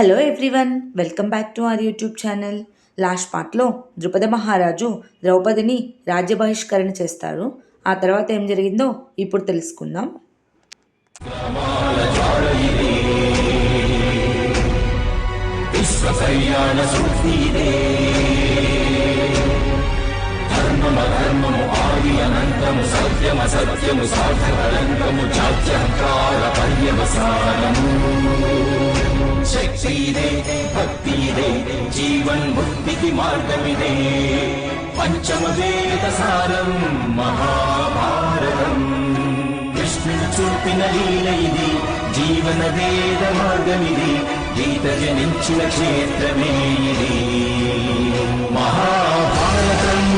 Hello everyone welcome back to our YouTube channel last పార్ట్లో ద్రుపద మహారాజు ద్రౌపదిని రాజ్య బహిష్కరణ చేస్తారు. ఆ తర్వాత ఏం జరిగిందో ఇప్పుడు తెలుసుకుందాం. విశ్వకళ్యాణ సూక్తిదే ధర్మమధర్మము ఆది भक्तिरे जीवन्मुक्ति मार्गमिदे पञ्चमवेदसारम् महाभारतम् कृष्णुचुपि न लील इति जीवनवेद मार्गमिति गीतजनि क्षेत्रमि महाभारतम्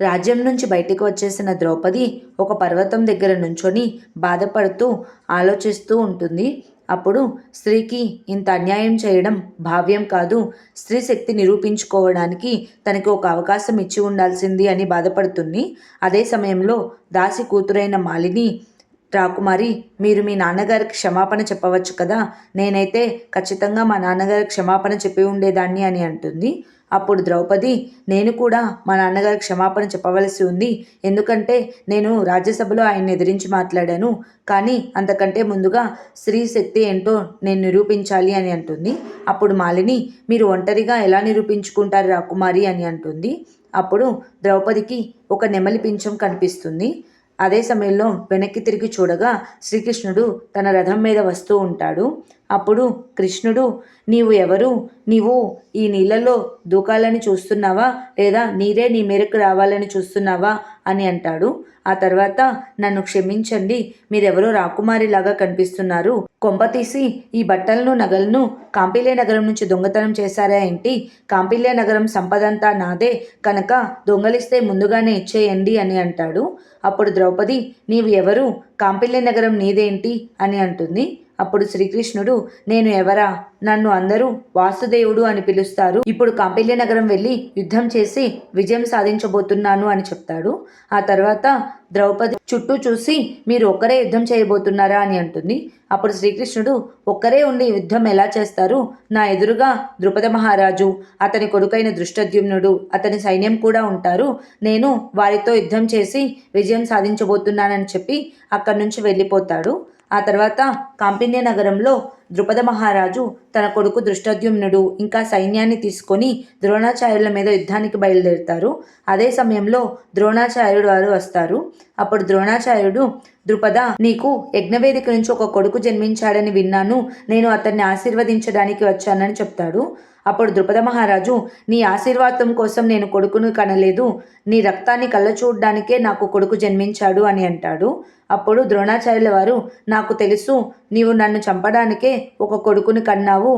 రాజ్యం నుంచి బయటకు వచ్చేసిన ద్రౌపది ఒక పర్వతం దగ్గర నుంచొని బాధపడుతూ ఆలోచిస్తూ ఉంటుంది. అప్పుడు స్త్రీకి ఇంత అన్యాయం చేయడం భావ్యం కాదు. స్త్రీ శక్తి నిరూపించుకోవడానికి తనకి ఒక అవకాశం ఇచ్చి ఉండాల్సింది అని బాధపడుతుంది. అదే సమయంలో దాసి కూతురైన మాలిని రాకుమారి మీరు మీ నాన్నగారికి క్షమాపణ చెప్పవచ్చు కదా? నేనైతే ఖచ్చితంగా మా నాన్నగారికి క్షమాపణ చెప్పి ఉండేదాన్ని అని అంటుంది. అప్పుడు ద్రౌపది నేను కూడా మా నాన్నగారికి క్షమాపణ చెప్పవలసి ఉంది. ఎందుకంటే నేను రాజ్యసభలో ఆయన్ని ఎదిరించి మాట్లాడాను. కానీ అంతకంటే ముందుగా స్త్రీ శక్తి ఏంటో నేను నిరూపించాలి అని అంటుంది. అప్పుడు మాలిని మీరు ఒంటరిగా ఎలా నిరూపించుకుంటారు రాకుమారి అని అంటుంది. అప్పుడు ద్రౌపదికి ఒక నెమలి పింఛం కనిపిస్తుంది. అదే సమయంలో వెనక్కి తిరిగి చూడగా శ్రీకృష్ణుడు తన రథం మీద వస్తూ ఉంటాడు. అప్పుడు కృష్ణుడు నీవు ఎవరు? నీవు ఈ నీళ్ళలో దూకాలని చూస్తున్నావా? లేదా నీరే నీ మేరకు రావాలని చూస్తున్నావా? అని అంటాడు. ఆ తర్వాత నన్ను క్షమించండి. మీరెవరో రాకుమారిలాగా కనిపిస్తున్నారు. కొంపతీసి ఈ బట్టలను నగలను కాంపిల్య నగరం నుంచి దొంగతనం చేశారా ఏంటి? కాంపిలే నగరం సంపదంతా నాదే. కనుక దొంగలిస్తే ముందుగానే ఇచ్చేయండి అని అంటాడు. అప్పుడు ద్రౌపది నీవు ఎవరు? కాంపిలే నగరం నీదేంటి? అని అంటుంది. అప్పుడు శ్రీకృష్ణుడు నేను ఎవరా? నన్ను అందరూ వాసుదేవుడు అని పిలుస్తారు. ఇప్పుడు కాంపిల్య నగరం వెళ్ళి యుద్ధం చేసి విజయం సాధించబోతున్నాను అని చెప్తాడు. ఆ తర్వాత ద్రౌపది చుట్టూ చూసి మీరు ఒక్కరే యుద్ధం చేయబోతున్నారా? అని అంటుంది. అప్పుడు శ్రీకృష్ణుడు ఒక్కరే ఉండి యుద్ధం ఎలా చేస్తారు? నా ఎదురుగా ద్రుపద మహారాజు అతని కొడుకైన దృష్టద్యుమ్నుడు అతని సైన్యం కూడా ఉంటారు. నేను వారితో యుద్ధం చేసి విజయం సాధించబోతున్నానని చెప్పి అక్కడి నుంచి వెళ్ళిపోతాడు. ఆ తర్వాత కాంపిన్య నగరంలో ద్రుపద మహారాజు తన కొడుకు దృష్టద్యుమ్నుడు ఇంకా సైన్యాన్ని తీసుకొని ద్రోణాచార్యుల మీద యుద్ధానికి బయలుదేరుతారు. అదే సమయంలో ద్రోణాచార్యుడు వారు వస్తారు. అప్పుడు ద్రోణాచార్యుడు ద్రుపద నీకు యజ్ఞవేదిక నుంచి ఒక కొడుకు జన్మించాడని విన్నాను. నేను అతన్ని ఆశీర్వదించడానికి వచ్చానని చెప్తాడు. అప్పుడు ద్రుపద మహారాజు నీ ఆశీర్వాదం కోసం నేను కొడుకును కనలేదు. నీ రక్తాన్ని కళ్ళ చూడడానికే నాకు కొడుకు జన్మించాడు అని అంటాడు. అప్పుడు ద్రోణాచార్యుల వారు నాకు తెలుసు నీవు నన్ను చంపడానికే ఒక కొడుకుని కన్నావు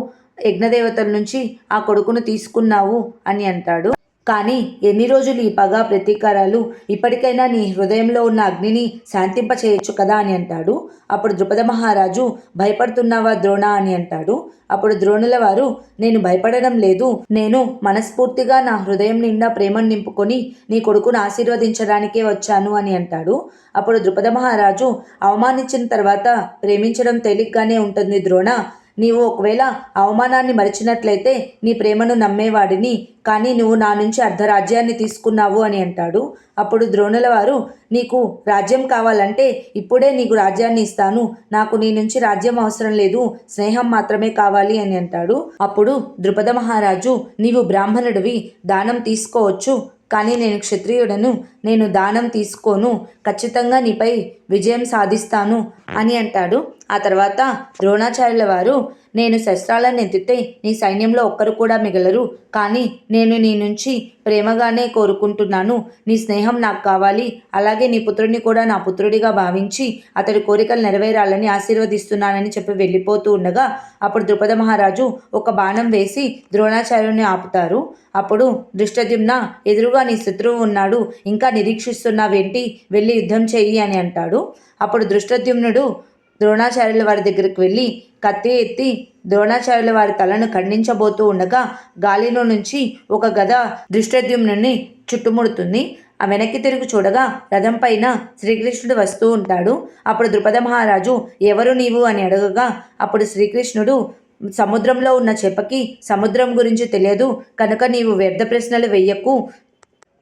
యజ్ఞదేవతల నుంచి ఆ కొడుకును తీసుకున్నావు అని అంటాడు. కానీ ఎన్ని రోజులు ఈ పగ ప్రతీకారాలు ఇప్పటికైనా నీ హృదయంలో ఉన్న అగ్నిని శాంతింప చేయొచ్చు కదా అని అంటాడు. అప్పుడు ద్రుపద మహారాజు భయపడుతున్నావా ద్రోణ? అని అంటాడు. అప్పుడు ద్రోణుల వారు నేను భయపడడం లేదు. నేను మనస్ఫూర్తిగా నా హృదయం నిండా ప్రేమను నింపుకొని నీ కొడుకును ఆశీర్వదించడానికే వచ్చాను అని అంటాడు. అప్పుడు ద్రుపద మహారాజు అవమానించిన తర్వాత ప్రేమించడం తేలిగ్గానే ఉంటుంది ద్రోణ. నీవు ఒకవేళ అవమానాన్ని మరిచినట్లయితే నీ ప్రేమను నమ్మేవాడిని కానీ నువ్వు నా నుంచి అర్ధరాజ్యాన్ని తీసుకున్నావు అని అంటాడు. అప్పుడు ద్రోణుల వారు నీకు రాజ్యం కావాలంటే ఇప్పుడే నీకు రాజ్యాన్ని ఇస్తాను. నాకు నీ నుంచి రాజ్యం అవసరం లేదు స్నేహం మాత్రమే కావాలి అని అంటాడు. అప్పుడు ద్రుపద మహారాజు నీవు బ్రాహ్మణుడివి దానం తీసుకోవచ్చు కానీ నేను క్షత్రియుడను నేను దానం తీసుకోను ఖచ్చితంగా నీపై విజయం సాధిస్తాను అని అంటాడు. ఆ తర్వాత ద్రోణాచార్యుల వారు నేను శస్త్రాలను ఎత్తితే నీ సైన్యంలో ఒక్కరు కూడా మిగలరు. కానీ నేను నీ నుంచి ప్రేమగానే కోరుకుంటున్నాను. నీ స్నేహం నాకు కావాలి. అలాగే నీ పుత్రుడిని కూడా నా పుత్రుడిగా భావించి అతడి కోరికలు నెరవేరాలని ఆశీర్వదిస్తున్నానని చెప్పి వెళ్ళిపోతూ ఉండగా అప్పుడు ద్రుపద మహారాజు ఒక బాణం వేసి ద్రోణాచార్యుని ఆపుతారు. అప్పుడు దృష్టద్యుమ్న ఎదురుగా నీ శత్రువు ఉన్నాడు. ఇంకా నిరీక్షిస్తున్నావేంటి? వెళ్ళి యుద్ధం చెయ్యి అని అంటాడు. అప్పుడు దృష్టద్యుమ్నుడు ద్రోణాచార్యుల వారి దగ్గరికి వెళ్ళి కత్తి ఎత్తి ద్రోణాచార్యుల వారి తలను ఖండించబోతూ ఉండగా గాలిలో నుంచి ఒక గద దృష్టద్యుమ్నుని చుట్టుముడుతుంది. ఆ వెనక్కి తిరిగి చూడగా రథం పైన శ్రీకృష్ణుడు వస్తూ ఉంటాడు. అప్పుడు ద్రుపద మహారాజు ఎవరు నీవు? అని అడగగా అప్పుడు శ్రీకృష్ణుడు సముద్రంలో ఉన్న చెప్పకి సముద్రం గురించి తెలియదు. కనుక నీవు వ్యర్థ ప్రశ్నలు వెయ్యకు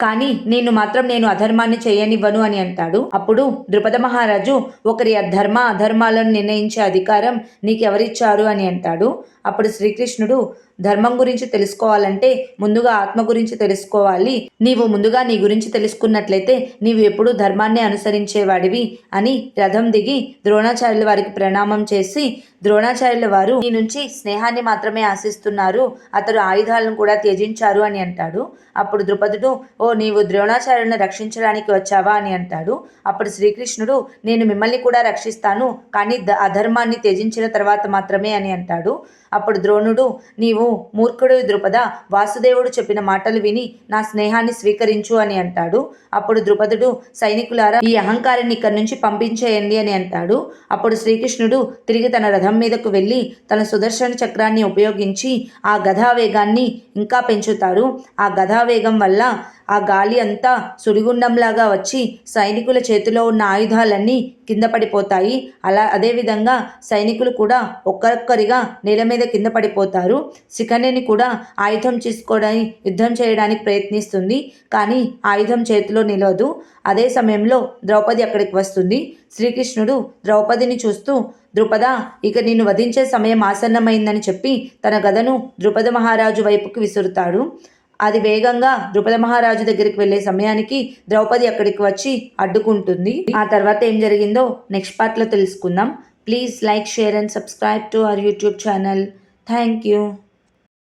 కానీ నేను మాత్రం నేను అధర్మాన్ని చేయనివ్వను అని అంటాడు. అప్పుడు ద్రుపద మహారాజు ఒకరి ధర్మ అధర్మాలను నిర్ణయించే అధికారం నీకెవరిచ్చారు అని అంటాడు. అప్పుడు శ్రీకృష్ణుడు ధర్మం గురించి తెలుసుకోవాలంటే ముందుగా ఆత్మ గురించి తెలుసుకోవాలి. నీవు ముందుగా నీ గురించి తెలుసుకున్నట్లయితే నీవు ఎప్పుడూ ధర్మాన్ని అనుసరించేవాడివి అని రథం దిగి ద్రోణాచార్యుల వారికి ప్రణామం చేసి ద్రోణాచార్యుల వారు నీ నుంచి స్నేహాన్ని మాత్రమే ఆశిస్తున్నారు అతడు ఆయుధాలను కూడా త్యజించారు అని అంటాడు. అప్పుడు ద్రుపదుడు ఓ ఓ నీవు ద్రోణాచార్యుని రక్షించడానికి వచ్చావా అని అంటాడు. అప్పుడు శ్రీకృష్ణుడు నేను మిమ్మల్ని కూడా రక్షిస్తాను కానీ ద- అధర్మాన్ని త్యజించిన తర్వాత మాత్రమే అని అంటాడు. అప్పుడు ద్రోణుడు నీవు మూర్ఖుడు ద్రుపద వాసుదేవుడు చెప్పిన మాటలు విని నా స్నేహాన్ని స్వీకరించు అని అంటాడు. అప్పుడు ద్రుపదుడు సైనికులారా ఈ అహంకారాన్ని ఇక్కడి నుంచి పంపించేయండి అని అంటాడు. అప్పుడు శ్రీకృష్ణుడు తిరిగి తన రథం మీదకు వెళ్ళి తన సుదర్శన చక్రాన్ని ఉపయోగించి ఆ గధావేగాన్ని ఇంకా పెంచుతారు ఆ గధావేగం వల్ల ఆ గాలి అంతా సుడిగుండంలాగా వచ్చి సైనికుల చేతిలో ఉన్న ఆయుధాలన్నీ కింద పడిపోతాయి. అలా అదేవిధంగా సైనికులు కూడా ఒక్కొక్కరిగా నేల మీద కింద పడిపోతారు. శిఖనేని కూడా ఆయుధం తీసుకోవడానికి యుద్ధం చేయడానికి ప్రయత్నిస్తుంది. కానీ ఆయుధం చేతిలో నిలవదు. అదే సమయంలో ద్రౌపది అక్కడికి వస్తుంది. శ్రీకృష్ణుడు ద్రౌపదిని చూస్తూ ద్రుపద ఇక నిన్ను వధించే సమయం ఆసన్నమైందని చెప్పి తన గదను ద్రుపద మహారాజు వైపుకి విసురుతాడు. అది వేగంగా ద్రుపద మహారాజు దగ్గరికి వెళ్ళే సమయానికి ద్రౌపది అక్కడికి వచ్చి అడ్డుకుంటుంది. ఆ తర్వాత ఏం జరిగిందో నెక్స్ట్ పార్ట్లో తెలుసుకుందాం. Please like share and subscribe to our YouTube channel thank you